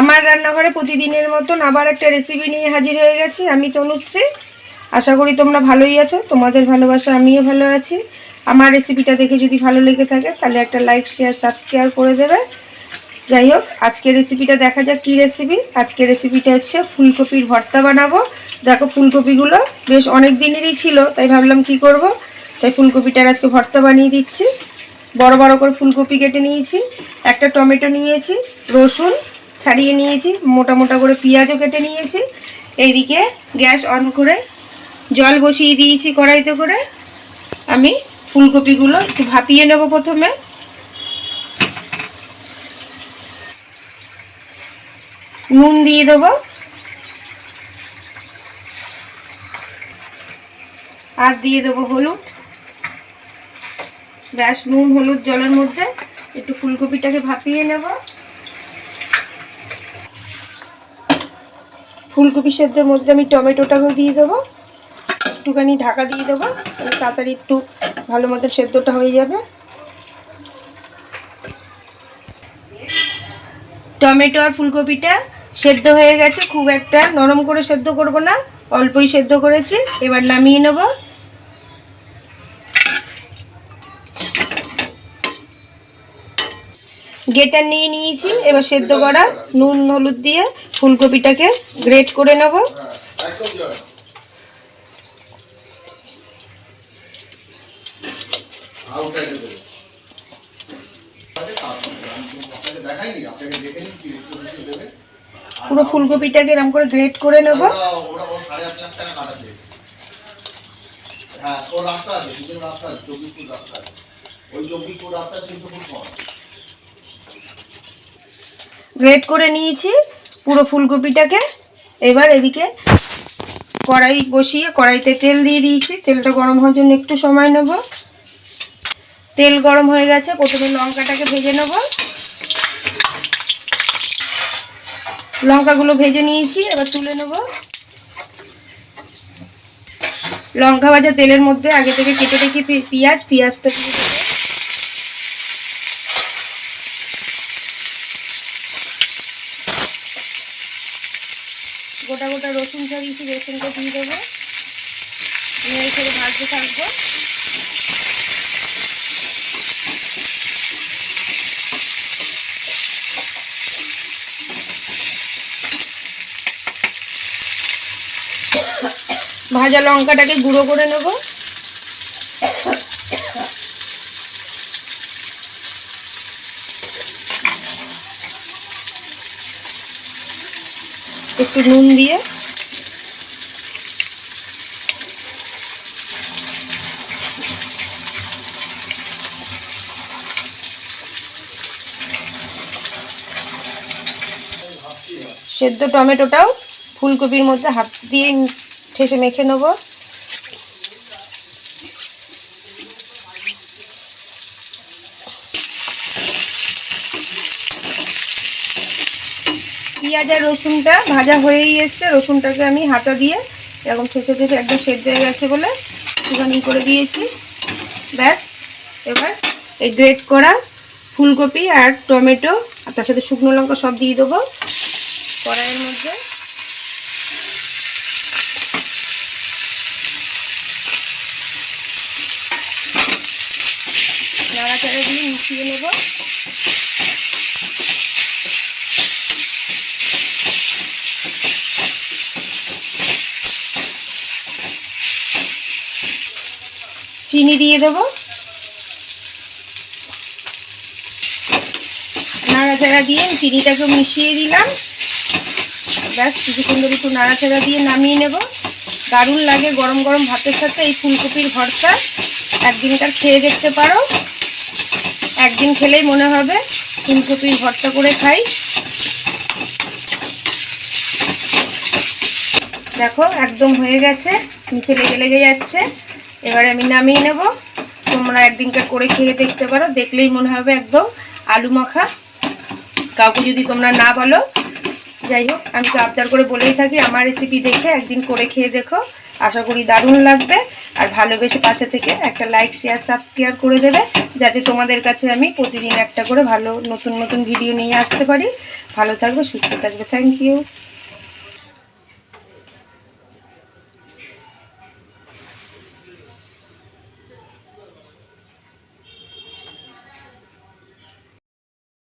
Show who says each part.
Speaker 1: আমার রান্নাঘরে প্রতিদিনের মতন আবার একটা রেসিপি নিয়ে হাজির হয়ে গেছি। আমি তনুশ্রী। আশা করি তোমরা ভালোই আছো। তোমাদের ভালোবাসা আমিও ভালো আছি। আমার রেসিপিটা দেখে যদি ভালো লেগে থাকে, তাহলে একটা লাইক শেয়ার সাবস্ক্রাইব করে দেবে। যাই হোক, আজকের রেসিপিটা দেখা যাক কী রেসিপি আজকের রেসিপিটা হচ্ছে ফুলকপির ভর্তা বানাবো। দেখো ফুলকপিগুলো বেশ অনেক দিনেরই ছিল, তাই ভাবলাম কি করব? তাই ফুলকপিটার আজকে ভর্তা বানিয়ে দিচ্ছি। বড় বড় করে ফুলকপি কেটে নিয়েছি। একটা টমেটো নিয়েছি, রসুন ছাড়িয়ে নিয়েছি, মোটা মোটা করে পেঁয়াজও কেটে নিয়েছি। এইদিকে গ্যাস অন করে জল বসিয়ে দিয়েছি কড়াইতে করে। আমি ফুলকপিগুলো একটু ভাপিয়ে নেব প্রথমে। নুন দিয়ে দেবো। আর দিয়ে দেবো হলুদ। ব্যাস, নুন, হলুদ, জলের মধ্যে একটু ফুলকপিটাকে ভাপিয়ে নেব। ফুলকপি সেদ্ধের মধ্যে আমি টমেটোটাকেও দিয়ে দেবো। একটুখানি ঢাকা দিয়ে দেবো তাড়াতাড়ি একটু ভালো মতো সেদ্ধটা হয়ে যাবে। টমেটো আর ফুলকপিটা সেদ্ধ হয়ে গেছে, খুব একটা নরম করে সেদ্ধ করব না, অল্পই সেদ্ধ করেছি। এবার নামিয়ে নেব। গেটার নিয়ে নিয়েছি, এবার সেদ্ধ করা নুন, হলুদ দিয়ে ফুলকপিটাকে গ্রেট করে নেব। পুরো ফুলকপিটাকে এরকম করে গ্রেট করে নেব।
Speaker 2: হ্যাঁ ও রাস্তা আছে রাস্তা আছে, চব্বিশ ফুট রাস্তা আছে। ওই চব্বিশ ফুট রাস্তা তিনশো ফুট কম।
Speaker 1: গ্রেট করে নিয়েছি পুরো ফুলকপিটাকে। এবার এদিকে কড়াই বসিয়ে কড়াইতে তেল দিয়ে দিয়েছি। তেলটা গরম হওয়ার জন্য একটু সময় নেব। তেল গরম হয়ে গেছে, প্রথমে লঙ্কাটাকে ভেজে নেব। লঙ্কাগুলো ভেজে নিয়েছি, এবার তুলে নেব। লঙ্কা ভাজা তেলের মধ্যে আগে থেকে কেটে রেখে পেঁয়াজ, পেঁয়াজটা দিয়ে গোটা গোটা রসুন ছাড়িয়েছি রসুনটা দিয়ে দেবো। নেড়ে ছেড়ে ভাজতে থাকব। ভাজা লঙ্কাটাকে গুঁড়ো করে নেব। একটু নুন দিয়ে। সেদ্ধ টমেটোটাও ফুলকপির মধ্যে হাত দিয়ে ঠেসে মেখে নেব। পেঁয়াজ আর রসুনটা ভাজা হয়েই এসছে। রসুনটাকে আমি হাতা দিয়ে এরকম ঠেসে ঠেসে একদম সেদ্ধ হয়ে গেছে বলে একটুখানি করে দিয়েছি। ব্যাস, এবার এই গ্রেট করা ফুলকপি আর টমেটো আর তার সাথে শুকনো লঙ্কা সব দিয়ে দেবো কড়াইয়ের মধ্যে। নাড়াচাড়া দিয়ে মিশিয়ে নেব। চিনি দিয়ে দেবো। নাড়াচাড়া দিয়ে চিনিটাকে মিশিয়ে দিলাম। ব্যাস, কিছুক্ষণ ধরে একটু নাড়াচাড়া দিয়ে নামিয়ে নেব। দারুণ লাগে গরম গরম ভাতের সাথে এই ফুলকপির ভর্তা। একদিনকার খেয়ে দেখতে পারো। একদিন খেলেই মনে হবে ফুলকপির ভর্তা করে খাই। দেখো, একদম হয়ে গেছে, নিচে লেগে লেগে যাচ্ছে। এবারে আমি নামিয়ে নেব। তোমরা একদিনকার করে খেয়ে দেখতে পারো, দেখলেই মনে হবে একদম আলু মাখা। কাউকে যদি তোমরা না বলো, যাই হোক, আমি তো আবদার করে বলেই থাকি, আমার রেসিপি দেখে একদিন করে খেয়ে দেখো। আশা করি দারুণ লাগবে। আর ভালোবেসে পাশে থেকে একটা লাইক শেয়ার সাবস্ক্রাইব করে দেবে, যাতে তোমাদের কাছে আমি প্রতিদিন একটা করে ভালো নতুন নতুন ভিডিও নিয়ে আসতে পারি। ভালো থাকবে, সুস্থ থাকবে। Thank you